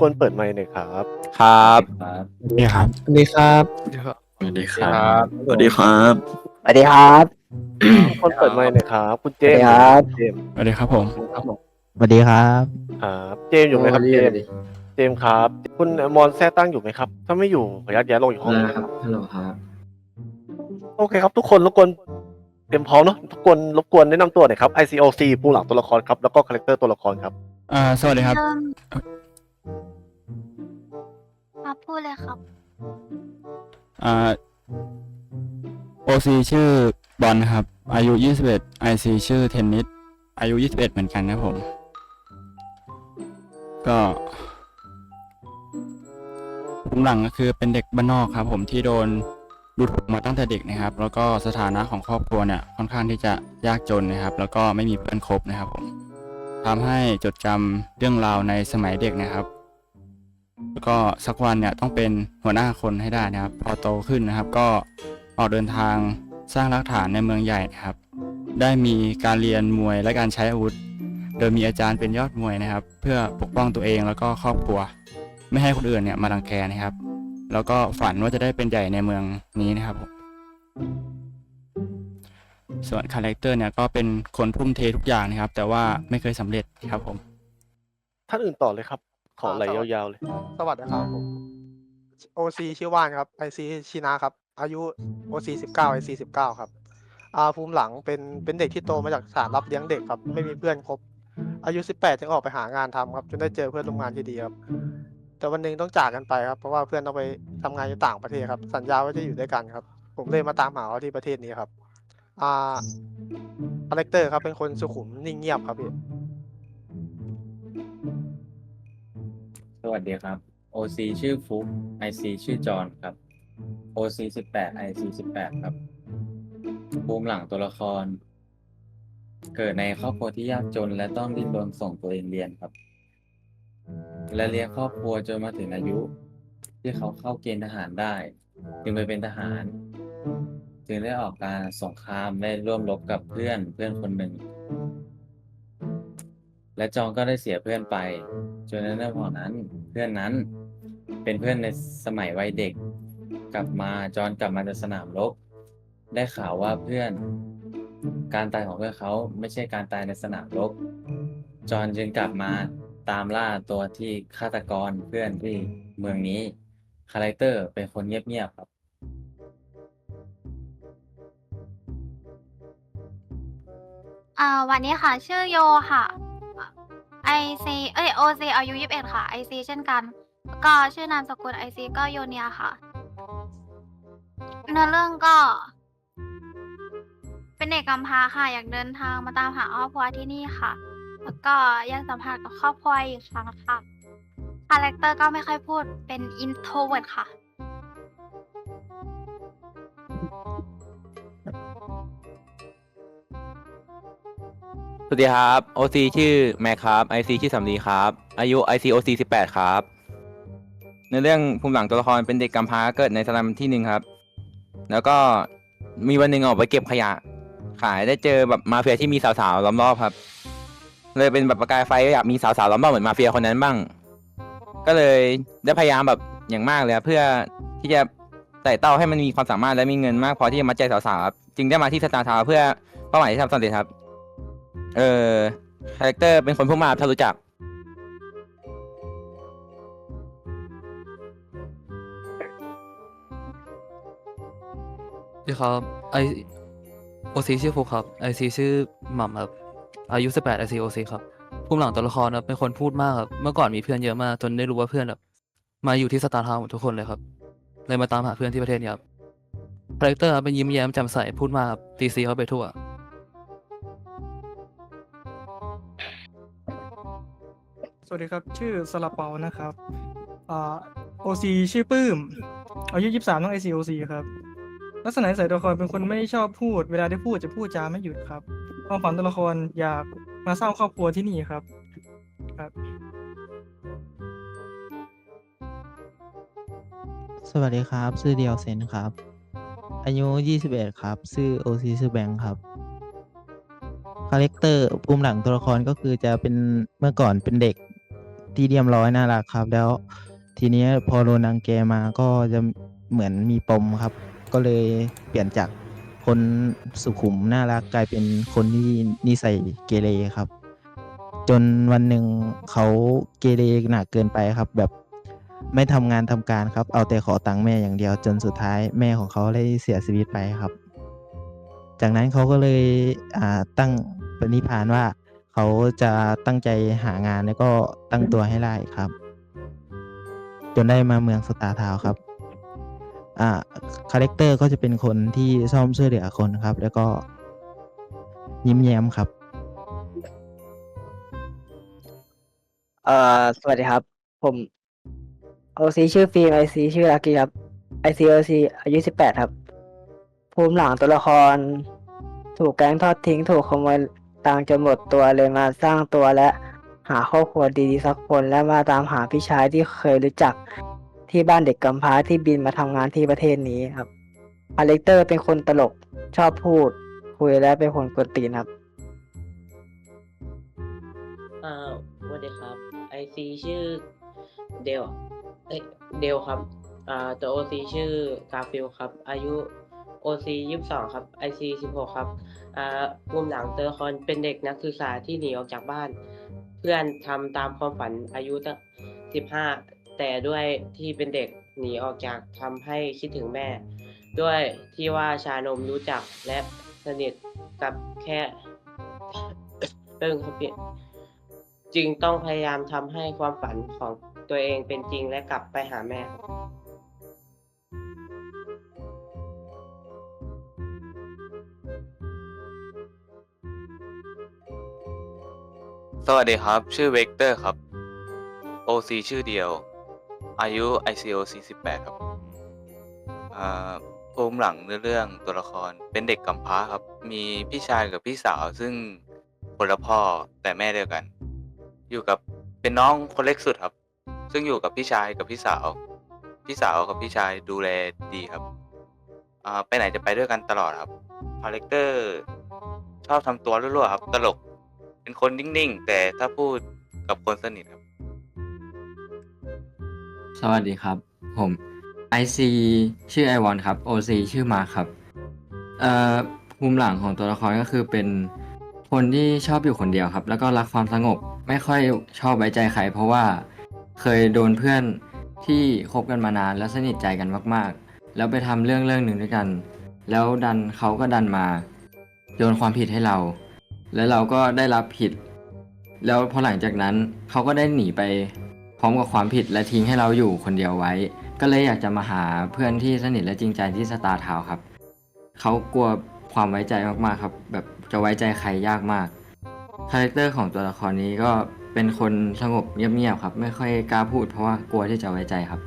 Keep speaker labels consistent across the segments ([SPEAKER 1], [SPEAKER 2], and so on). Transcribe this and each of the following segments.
[SPEAKER 1] กวนเปิดไมค์หน่อยครับ
[SPEAKER 2] ครับ
[SPEAKER 3] นี่ครับ
[SPEAKER 4] สวัสดีครับ
[SPEAKER 2] สวัสดีครับ
[SPEAKER 3] สวัสดีครับ
[SPEAKER 4] สวัสดีครับ
[SPEAKER 1] ทุกคนเปิดไมค์หน่อยครับ คุณเจมส์
[SPEAKER 4] สวัสดีครับ
[SPEAKER 1] เจมส์
[SPEAKER 3] สวัสดีครับผม
[SPEAKER 4] สวัสดีครับ
[SPEAKER 1] ครับเจมส์อยู่ไหมครับเจมส์เจมส์ครับ คุณมอนแท้ตั้งอยู่ไหมครับ ถ้าไม่อยู่ขออนุญาตย้ายลงอีกห้องนะ
[SPEAKER 5] ครับฮัลโหลครับ
[SPEAKER 1] โอเคครับทุกคนรบกวนเตรียมพร้อมเนาะทุกคนรบกวนแนะนำตัวหน่อยครับ ICOC ปูหลังตัวละครครับแล้วก็คาแรคเตอร์ตัวละครครับ
[SPEAKER 3] อ่าสวัสดีครับ
[SPEAKER 6] เริ่มครับ พูดเลยครับ
[SPEAKER 3] อ่า OC ชื่อบอลครับ อายุ 21 IC ชื่อเทนนิส อายุ 21 เหมือนกันนะผม ก็ภูมิหลังก็คือเป็นเด็กบ้านนอกครับ ผมที่โดนดูถูกมาตั้งแต่เด็กนะครับ แล้วก็สถานะของครอบครัวเนี่ยค่อนข้างที่จะยากจนนะครับ แล้วก็ไม่มีเพื่อนคบนะครับผมทำให้จดจำเรื่องราวในสมัยเด็กนะครับ แล้วก็สักวันเนี่ยต้องเป็นหัวหน้าคนให้ได้นะครับ พอโตขึ้นนะครับ ก็ออกเดินทางสร้างรากฐานในเมืองใหญ่นะครับ ได้มีการเรียนมวยและการใช้อาวุธ โดยมีอาจารย์เป็นยอดมวยนะครับ เพื่อปกป้องตัวเองแล้วก็ครอบครัว ไม่ให้คนอื่นเนี่ยมารังแกนะครับ แล้วก็ฝันว่าจะได้เป็นใหญ่ในเมืองนี้นะครับผมส่วนคาแรคเตอร์เนี่ยก็เป็นคนทุ่มเททุกอย่างนะครับ แต่ว่าไม่เคยสำเร็จครับผม
[SPEAKER 1] ท่านอื่นต่อเลยครับ ขอไหลยาวๆเลย
[SPEAKER 7] สวัสดีครับผมโอซีชื่อว่านครับไอซีชินะครับ อายุโอซีสิบเก้าไอซีสิบเก้าครับอาภูมิหลังเป็นเป็นเด็กที่โตมาจากสถานรับเลี้ยงเด็กครับ ไม่มีเพื่อนคบอายุสิบแปดจึงออกไปหางานทำครับ จนได้เจอเพื่อนร่วมงานที่ดีครับ แต่วันหนึ่งต้องจากกันไปครับ เพราะว่าเพื่อนต้องไปทำงานอยู่ต่างประเทศครับ สัญญาว่าจะอยู่ด้วยกันครับ ผมเลยมาตามหาเขาที่ประเทศนี้ครับ อ่าคาแรคเตอร์ครับเป็นคนสุขุมนิ่งเงียบครับพี่
[SPEAKER 5] สวัสดีครับ OC ชื่อฟุก IC ชื่อจอห์นครับ OC สิบแปด IC สิบแปดครับภูมิหลังตัวละคร เกิดในครอบครัวที่ยากจน และต้องดิ้นรนส่งตัวเองเรียนครับ และเลี้ยงครอบครัวจนมาถึงอายุ ที่เขาเข้าเกณฑ์ทหารได้ จึงไปเป็นทหาร จึงได้ออกการสงครามได้ร่วมรบกับเพื่อนเพื่อนคนหนึ่ง และจองก็ได้เสียเพื่อนไป จนในเรื่องของนั้นเพื่อนนั้น เป็นเพื่อนในสมัยวัยเด็ก กลับมาจอนกลับมาจากสนามรบได้ข่าวว่าเพื่อน การตายของเพื่อนเขาไม่ใช่การตายในสนามรบจอนจึงกลับมาตามล่าตัวที่ฆาตกรเพื่อนที่เมืองนี้คาแรคเตอร์เป็นคนเงียบๆครับ
[SPEAKER 6] อ่าวันนี้ค่ะ ชื่อโยค่ะ ไอซีเอ้ยโอซีอายุยี่สิบเอ็ดค่ะไอซีเช่นกันแล้วก็ชื่อนามสกุลไอซีก็โยเนียค่ะ เนื้อเรื่องก็ เป็นเด็กกำพร้าค่ะ อยากเดินทางมาตามหาครอบครัวที่นี่ค่ะ แล้วก็อยากสัมผัสกับครอบครัวอีกครั้งค่ะคาแรคเตอร์ก็ไม่ค่อยพูดเป็นอินโทรเวิร์ดค่ะ
[SPEAKER 2] สวัสดีครับ OC ชื่อแม็กครับ IC ชื่อสำลีครับ อายุ IC OC 18 ครับ ในเรื่องภูมิหลังตัวละครเป็นเด็กกำพร้าเกิดในสลัมที่หนึ่งครับ แล้วก็มีวันหนึ่งออกไปเก็บขยะ ขายได้เจอแบบมาเฟียที่มีสาวๆล้อมรอบครับ เลยเป็นแบบประกายไฟอยากมีสาวๆล้อมรอบเหมือนมาเฟียคนนั้นบ้าง ก็เลยได้พยายามแบบอย่างมากเลยครับเพื่อที่จะไต่เต้าให้มันมีความสามารถและมีเงินมากพอที่จะมาใจสาวๆครับจึงได้มาที่สตาร์ทาวเพื่อเป้าหมายที่ทำสำเร็จครับ เออคาแรคเตอร์เป็นคนพูดมากถ้ารู้จัก
[SPEAKER 8] สวัสดีครับไอโอซีชื่อฟุกครับไอซีชื่อหม่ำครับ อายุสิบแปดไอซีโอซีครับภูมิหลังตัวละครครับเป็นคนพูดมากครับ เมื่อก่อนมีเพื่อนเยอะมากจนได้รู้ว่าเพื่อนแบบมาอยู่ที่สตาร์ทาวน์หมดทุกคนเลยครับ เลยมาตามหาเพื่อนที่ประเทศนี้ครับคาแรคเตอร์ครับเป็นยิ้มแย้มแจ่มใสพูดมากครับตีซีเขาไปทั่ว
[SPEAKER 9] สวัสดีครับ ชื่อสลาเปานะครับอ่าโอซีชื่อปื้ม อายุยี่สามต้องไอซีโอซีครับ ลักษณะนิสัยตัวละครเป็นคนไม่ชอบพูด เวลาได้พูดจะพูดจาไม่หยุดครับความฝันตัวละครอยากมาสร้างครอบครัวที่นี่ครับ ครับ
[SPEAKER 4] สวัสดีครับ ชื่อเดียวเซนครับ อายุ 21 ครับ ชื่อโอซีชื่อแบงค์ครับคาแรคเตอร์ภูมิหลังตัวละครก็คือจะเป็นเมื่อก่อนเป็นเด็ก ที่เรียบร้อยน่ารักครับ แล้วทีนี้พอโดนรังแกมาก็จะเหมือนมีปมครับ ก็เลยเปลี่ยนจากคนสุขุมน่ารักกลายเป็นคนที่นิสัยเกเรครับ จนวันหนึ่งเขาเกเรหนักเกินไปครับ แบบไม่ทำงานทำการครับ เอาแต่ขอตังค์แม่อย่างเดียว จนสุดท้ายแม่ของเขาได้เสียชีวิตไปครับ จากนั้นเขาก็เลยตั้งปณิพานว่า เขาจะตั้งใจหางานแล้วก็ตั้งตัวให้ได้ครับ จนได้มาเมืองสตาร์ทาวครับอ่าคาแรคเตอร์ก็จะเป็นคนที่ชอบช่วยเหลือคนครับ แล้วก็ยิ้มแย้มครับ
[SPEAKER 10] เอ่อ สวัสดีครับ ผมโอซีชื่อฟิล์มไอซีชื่อลักกี้ครับไอซีโอซีอายุสิบแปดครับ ภูมิหลังตัวละคร ถูกแก๊งทอดทิ้ง ถูกขโมย ตังจนหมดตัวเลยมาสร้างตัวและหาครอบครัวดีๆสักคนและมาตามหาพี่ชายที่เคยรู้จักที่บ้านเด็กกำพร้าที่บินมาทำงานที่ประเทศนี้ครับคาแรคเตอร์เป็นคนตลกชอบพูด คุยและเป็นคนกวนตีนครับ
[SPEAKER 11] อ่าสวัสดีครับไอซีชื่อเดลเอ้ยเดลครับอ่าตัวโอซีชื่อกาฟิลครับ อายุ โอซียี่สิบสองครับไอซีสิบหกครับอ่ามุมหลังตัวละครเป็นเด็กนักศึกษาที่หนีออกจากบ้าน เพื่อนทำตามความฝันอายุตั้งสิบห้าแต่ด้วยที่เป็นเด็กหนีออกจากทำให้คิดถึงแม่ ด้วยที่ว่าชานมรู้จักและสนิทกับแค่เรื่องครับพี่จึงต้องพยายามทำให้ความฝันของตัวเองเป็นจริงและกลับไปหาแม่
[SPEAKER 12] สวัสดีครับ ชื่อเวกเตอร์ครับ OC ชื่อเดียว อายุ ICOC 18ครับอ่าภูมิหลังเรื่องตัวละครเป็นเด็กกำพร้าครับ มีพี่ชายกับพี่สาวซึ่งคนละพ่อแต่แม่เดียวกัน อยู่กับเป็นน้องคนเล็กสุดครับ ซึ่งอยู่กับพี่ชายกับพี่สาว พี่สาวกับพี่ชายดูแลดีครับอ่าไปไหนจะไปด้วยกันตลอดครับคาแรคเตอร์ชอบทำตัวรั่วๆครับ ตลก เป็นคนนิ่งๆ แต่ถ้าพูดกับคนสนิทครับ
[SPEAKER 13] สวัสดีครับ ผม IC ชื่อไอวอนครับ OC ชื่อมาร์คครับ เอ่อภูมิหลังของตัวละครก็คือเป็นคนที่ชอบอยู่คนเดียวครับ แล้วก็รักความสงบไม่ค่อยชอบไว้ใจใคร เพราะว่าเคยโดนเพื่อนที่คบกันมานานแล้วสนิทใจกันมาก ๆ แล้วไปทำเรื่องเรื่องหนึ่งด้วยกัน แล้วดันเขาก็ดันมาโยนความผิดให้เรา แล้วเราก็ได้รับผิด แล้วพอหลังจากนั้นเขาก็ได้หนีไป พร้อมกับความผิดและทิ้งให้เราอยู่คนเดียวไว้ ก็เลยอยากจะมาหาเพื่อนที่สนิทและจริงใจที่สตาร์ทาวครับเขากลัวความไว้ใจมากๆครับ แบบจะไว้ใจใครยากมากคาแรคเตอร์ของตัวละครนี้ก็เป็นคนสงบเงียบๆครับ ไม่ค่อยกล้าพูดเพราะว่ากลัวที่จะไว้ใจครับ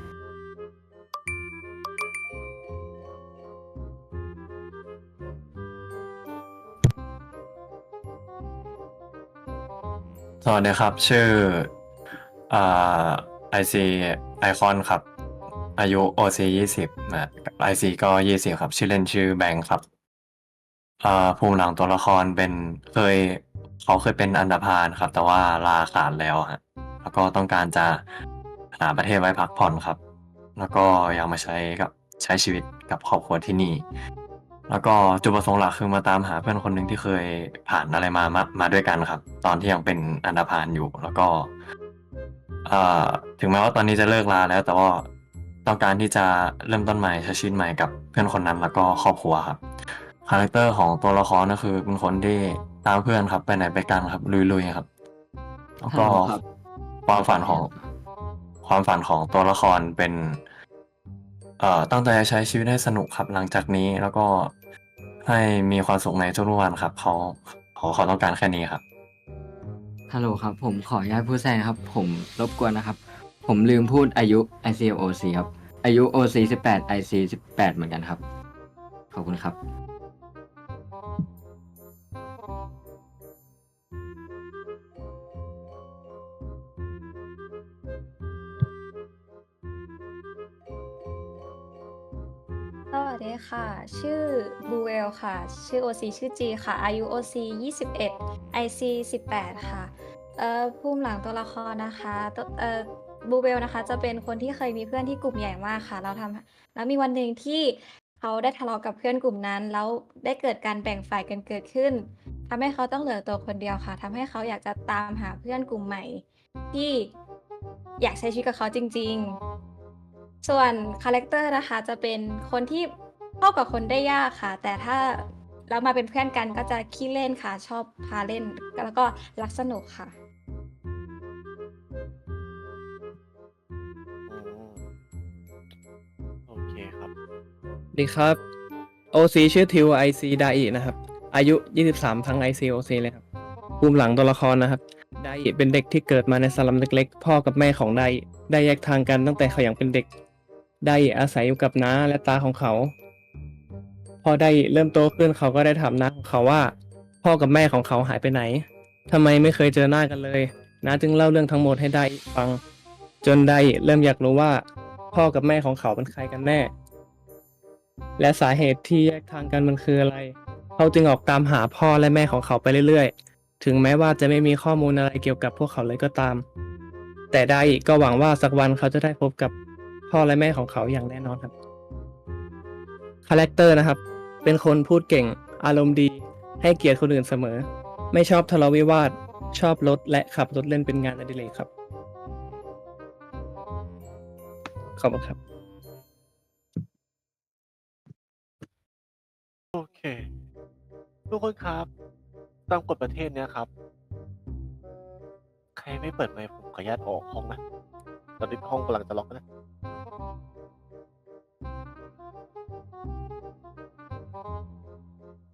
[SPEAKER 14] สวัสดีครับ ชื่ออ่าไอซีไอคอนครับ อายุ OC ยี่สิบนะไอซีก็ยี่สิบครับ ชื่อเล่นชื่อแบงค์ครับอ่าภูมิหลังตัวละครเป็นเคยเขาเคยเป็นอันดพาลครับ แต่ว่าลาขาดแล้วฮะแล้วก็ต้องการจะหาประเทศไว้พักผ่อนครับ แล้วก็อยากมาใช้กับใช้ชีวิตกับครอบครัวที่นี่ แล้วก็จุดประสงค์หลักคือมาตามหาเพื่อนคนหนึ่งที่เคยผ่านอะไรมามามาด้วยกันครับ ตอนที่ยังเป็นอันดพาลอยู่ แล้วก็เอ่อถึงแม้ว่าตอนนี้จะเลิกลาแล้ว แต่ว่าต้องการที่จะเริ่มต้นใหม่ใช้ชีวิตใหม่กับเพื่อนคนนั้น แล้วก็ครอบครัวครับคาแรคเตอร์ของตัวละครก็คือเป็นคนที่ตามเพื่อนครับ ไปไหนไปกันครับลุยๆครับ แล้วก็
[SPEAKER 13] ฮัลโหลครับ
[SPEAKER 14] ความฝันของความฝันของตัวละครเป็น เอ่อตั้งใจจะใช้ชีวิตให้สนุกครับหลังจากนี้ แล้วก็ให้มีความสุขในทุกๆวันครับเขาเขาเขาต้องการแค่นี้ครับ
[SPEAKER 13] ฮัลโหลครับ ผมขออนุญาตพูดแทรกนะครับ ผมรบกวนนะครับ ผมลืมพูดอายุ ICOC ครับ อายุ OC 18 IC 18 เหมือนกันครับ ขอบคุณครับ
[SPEAKER 15] ค่ะ ชื่อบูเวลค่ะ ชื่อ OC ชื่อจีค่ะ อายุ OC 21 IC 18 ค่ะ เอ่อภูมิหลังตัวละครนะคะตัวเอ่อบูเบลนะคะ จะเป็นคนที่เคยมีเพื่อนที่กลุ่มใหญ่มากค่ะ เราทำแล้วมีวันหนึ่งที่เขาได้ทะเลาะกับเพื่อนกลุ่มนั้น แล้วได้เกิดการแบ่งฝ่ายกันเกิดขึ้นทำให้เขาต้องเหลือตัวคนเดียวค่ะทำให้เขาอยากจะตามหาเพื่อนกลุ่มใหม่ ที่อยากใช้ชีวิตกับเขาจริง ๆ ส่วนคาแรคเตอร์นะคะจะเป็นคนที่ เข้ากับคนได้ยากค่ะ แต่ถ้าเรามาเป็นเพื่อนกันก็จะขี้เล่นค่ะ ชอบพาเล่น แล้วก็รักสนุกค่ะ
[SPEAKER 1] โอเคครับ
[SPEAKER 16] ดีครับ OC ชื่อทิว IC ดาอินะครับ อายุ 23 ทั้ง IC OC เลยครับภูมิหลังตัวละครนะครับไดอิเป็นเด็กที่เกิดมาในสลัมเล็กๆ พ่อกับแม่ของไดอิได้แยกทางกันตั้งแต่เขายังเป็นเด็กไดอิอาศัยอยู่กับน้าและตาของเขา พอไดอิเริ่มโตขึ้นเขาก็ได้ถามน้าของเขาว่า พ่อกับแม่ของเขาหายไปไหนทำไมไม่เคยเจอหน้ากันเลยน้าจึงเล่าเรื่องทั้งหมดให้ไดอิฟัง จนไดอิเริ่มอยากรู้ว่า พ่อกับแม่ของเขาเป็นใครกันแน่ และสาเหตุที่แยกทางกันมันคืออะไร เขาจึงออกตามหาพ่อและแม่ของเขาไปเรื่อยๆ ถึงแม้ว่าจะไม่มีข้อมูลอะไรเกี่ยวกับพวกเขาเลยก็ตาม แต่ไดอิก็หวังว่าสักวันเขาจะได้พบกับพ่อและแม่ของเขาอย่างแน่นอนครับคาแรคเตอร์นะครับ เป็นคนพูดเก่ง อารมณ์ดี ให้เกียรติคนอื่นเสมอ ไม่ชอบทะเลาะวิวาท ชอบรถและขับรถเล่นเป็นงานอดิเรกครับ ขอบคุณครับ
[SPEAKER 1] โอเค ทุกคนครับ ตามกฎประเทศเนี้ยครับ ใครไม่เปิดไมค์ผมขออนุญาตออกห้องนะ ตอนนี้ห้องกำลังจะล็อกนะ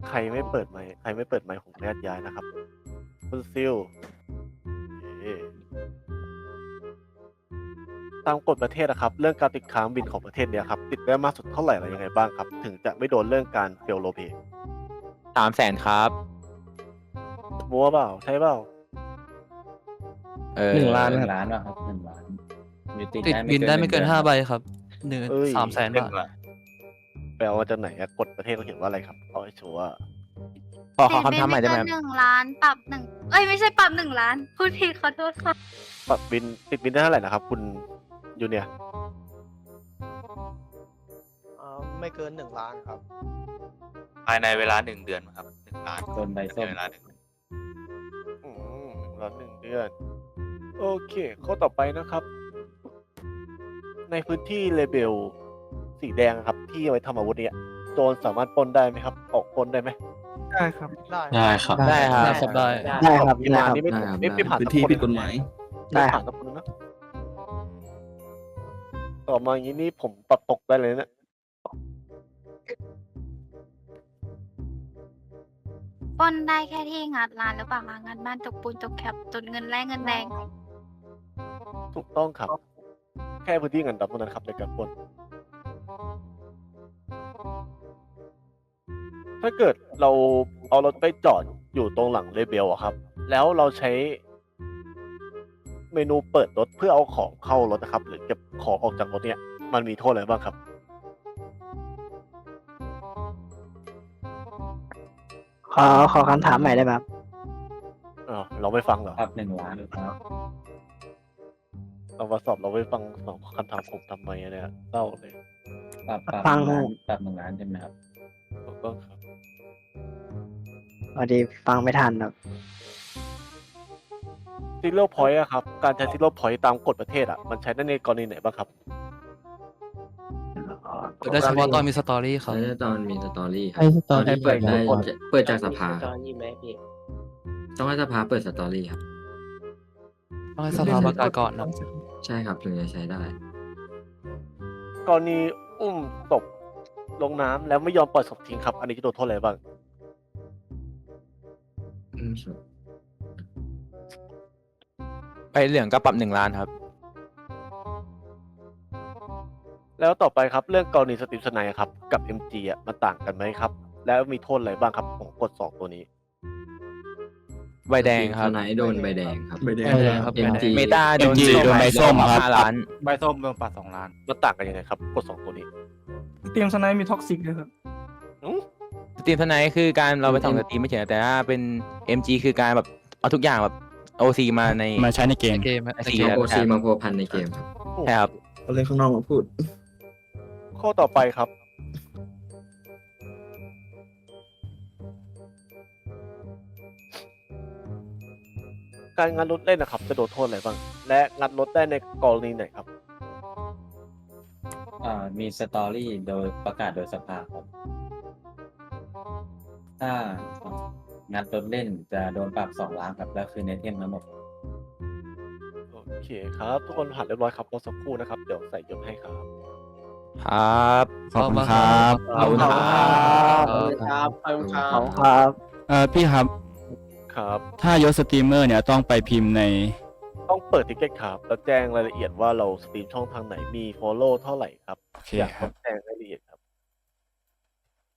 [SPEAKER 1] ใครไม่เปิดไมค์ใครไม่เปิดไมค์ผมขออนุญาตย้ายนะครับ คุณซิลโอเคตามกฎประเทศนะครับ เรื่องการติดค้างบินของประเทศเนี้ยครับ ติดได้มากสุดเท่าไหร่อะไรยังไงบ้างครับ ถึงจะไม่โดนเรื่องการเฟลโลเป
[SPEAKER 2] สามแสนครับ
[SPEAKER 1] มัวเปล่า ใช่เปล่า
[SPEAKER 2] เออ
[SPEAKER 16] หนึ่งล้าน
[SPEAKER 5] หนึ่
[SPEAKER 16] ครั
[SPEAKER 5] ง
[SPEAKER 16] บ
[SPEAKER 5] ล้านว่ะครับหนึ่งล้านมี
[SPEAKER 8] ติดบินได้ไม่เกินห้าใบครับหนึ่ง
[SPEAKER 1] เอ้ย
[SPEAKER 8] สามแสนบาท
[SPEAKER 1] ไปเอามาจากไหนอะกฎประเทศเขาเขียนว่าอะไรครับเอาให้ชัวร์
[SPEAKER 2] ขอขอคำถามใหม่ได้ไหม
[SPEAKER 6] ติ
[SPEAKER 2] ค
[SPEAKER 6] ด
[SPEAKER 2] รับ
[SPEAKER 6] บินไม่เกินหนึ่งล้านปรับหนึ่งเอ้ยไม่ใช่ปรับหนึ่งล้านพูดผิดขอโทษค่ะ
[SPEAKER 1] ปรับบินติดบินได้เท่าไหร่นะครับ คุณยูเนียร์
[SPEAKER 7] อ่าไม่เกินหนึ่งล้านครับ
[SPEAKER 12] ภายในเวลาหนึ่งเดือนครับหนึ่งล้าน
[SPEAKER 5] โดนใบส้ม
[SPEAKER 12] ในเวลาหนึ่ง
[SPEAKER 1] อืมรอหนึ่งเดือน โอเค ข้อต่อไปนะครับ ในพื้นที่เลเบลสีแดงครับ ที่เอาไว้ทำอาวุธเนี่ยโจรสามารถปล้นได้ไหมครับ ออกปล้นได้ไหม
[SPEAKER 9] ได้ครับ
[SPEAKER 7] ได้
[SPEAKER 13] ได้ครับ
[SPEAKER 2] ได้ครับ
[SPEAKER 8] ได้ครับได้
[SPEAKER 10] ได้ครับ
[SPEAKER 1] ที่
[SPEAKER 10] ได้
[SPEAKER 1] มา
[SPEAKER 10] ครับ
[SPEAKER 1] นี่ไม่
[SPEAKER 13] ได้ครับ
[SPEAKER 1] ไม่ไม่ผ่าน
[SPEAKER 13] พื้
[SPEAKER 1] สั
[SPEAKER 13] น
[SPEAKER 1] ก
[SPEAKER 13] ที่
[SPEAKER 1] คน
[SPEAKER 13] ผิดกฎหมาย
[SPEAKER 1] ไม่
[SPEAKER 10] ได้ค
[SPEAKER 1] ผ่า
[SPEAKER 10] รั
[SPEAKER 1] น
[SPEAKER 10] บ
[SPEAKER 1] สักคนนะต่อมาอย่างนี้นี่ผมปรับตกได้เลยนะ
[SPEAKER 6] ปล้นได้แค่ที่งัดร้านหรือเปล่าคะงัดบ้านตกปูนตกแคปจนเงินแลกเงินแดง
[SPEAKER 1] ถูกต้องครับ แค่พื้นที่เงินดำเท่านั้นครับในการปล้น ถ้าเกิดเราเอารถไปจอดอยู่ตรงหลังเลเบลอะครับ แล้วเราใช้เมนูเปิดรถเพื่อเอาของเข้ารถนะครับ หรือเก็บของออกจากรถเนี่ยมันมีโทษอะไรบ้างครับ
[SPEAKER 10] ขอขอคำถามใหม่ได้ไหมครับ
[SPEAKER 1] อ๋อเราไม่ฟังเหรอ
[SPEAKER 5] ปรับหนึ่งล้านครับ
[SPEAKER 1] เรามาสอบเราไม่ฟังสองคำถามผมทำไมอะเนี่ยเศร้าเลย
[SPEAKER 5] ปรับปรับ
[SPEAKER 10] ฟัง
[SPEAKER 5] หนึ่ล้านปรับหนึ่งล้านใช่ไหมครับ
[SPEAKER 1] ถูกต้องครับ
[SPEAKER 10] พอดีฟังไม่ทันครับ
[SPEAKER 1] ซิโร่พอยต์อะครับ การใช้ซิโร่พอยต์ตามกฎประเทศอะมันใช้ได้ในกรณีไหนบ้างครับ
[SPEAKER 8] ได้เฉพาะตอนมีสตอรี่ครับ
[SPEAKER 13] ใช้ตอนมีสตอรี่ครั
[SPEAKER 4] ให้สต
[SPEAKER 13] ต
[SPEAKER 4] อ
[SPEAKER 13] อน
[SPEAKER 4] รี่
[SPEAKER 13] ที่เปิดได้
[SPEAKER 1] ก่อน
[SPEAKER 13] จะเปิดจากสภา
[SPEAKER 11] ตอนนี้ไหมพี่
[SPEAKER 13] ต้องให้สภาเปิดสตอรี่ครับ
[SPEAKER 8] ต้องให้สภาประกาศก่อนนะ
[SPEAKER 13] ใช่ครับถึงจะใช้ได้
[SPEAKER 1] กรณีอุ้มศพลงน้ำแล้วไม่ยอมปล่อยศพทิ้งครับ อันนี้จะโดนโทษอะไรบ้าง
[SPEAKER 13] อืมสุด
[SPEAKER 2] ไปเหลืองก็ปรับหนึ่งล้านครับ
[SPEAKER 1] แล้วต่อไปครับเรื่องกรณีสตรีมสไนครับ กับ MG อะมันต่างกันไหมครับ แล้วมีโทษอะไรบ้างครับของกฎสองตัวนี้
[SPEAKER 2] ใบแดงครับ
[SPEAKER 13] สไนด์โดนใบแดงครับ
[SPEAKER 16] ใบแดง
[SPEAKER 8] ใบแดง ครับ
[SPEAKER 13] MG
[SPEAKER 2] เมตาโดน
[SPEAKER 14] MG โดนใบส้มครับ
[SPEAKER 2] ห้าล้าน
[SPEAKER 14] ใบส้มโดนปรับสองล้าน
[SPEAKER 1] มันต่างกันยังไงครับกฎสองตัวนี้
[SPEAKER 9] เตรียมสไนด์มีท็อกซิกเลยครับ
[SPEAKER 2] สตรีมทนายคือการเราไปส่องสตรีมไม่เฉยแต่ถ้าเป็น MG คือการแบบเอาทุกอย่างแบบ OC มาใน
[SPEAKER 14] มาใช้ในเกม
[SPEAKER 8] ในเกมฮะ
[SPEAKER 2] IC
[SPEAKER 8] ในเกม
[SPEAKER 2] แล้ว
[SPEAKER 13] โอซีมาพัวพันในเกมครับ
[SPEAKER 2] ใช่ครับ
[SPEAKER 17] เอาเลยข้างนอกมาพูด
[SPEAKER 1] ข้อต่อไปครับ การงัดรถเล่นนะครับจะโดนโทษอะไรบ้าง และงัดรถได้ในกรณีไหนครับ
[SPEAKER 5] อ่ามีสตอรี่โดยประกาศโดยสภาครับ ถ้างัดรถเล่นจะโดนปรับสองล้านครับแล้วคืนในเทมทั้งหมด
[SPEAKER 1] โอเคครับ ทุกคนผ่านเรียบร้อยครับรอสักครู่นะครับ เดี๋ยวใส่ยศให้ครับ
[SPEAKER 2] ครับ
[SPEAKER 14] ขอบคุณครับ
[SPEAKER 2] ขอบคุณครับ
[SPEAKER 17] ขอบคุณครับขอบคุณครับ
[SPEAKER 10] ขอบคุณครับ
[SPEAKER 14] เอ่อพี่ครับ
[SPEAKER 1] ครับ
[SPEAKER 14] ถ้ายศสตรีมเมอร์เนี่ยต้องไปพิมพ์ใน
[SPEAKER 1] ต้องเปิดทิกเก็ตครับ แล้วแจ้งรายละเอียดว่าเราสตรีมช่องทางไหนมี follow เท่าไหร่ครับ
[SPEAKER 14] โอเค
[SPEAKER 1] อยาก
[SPEAKER 14] ครับ
[SPEAKER 1] แจ้ง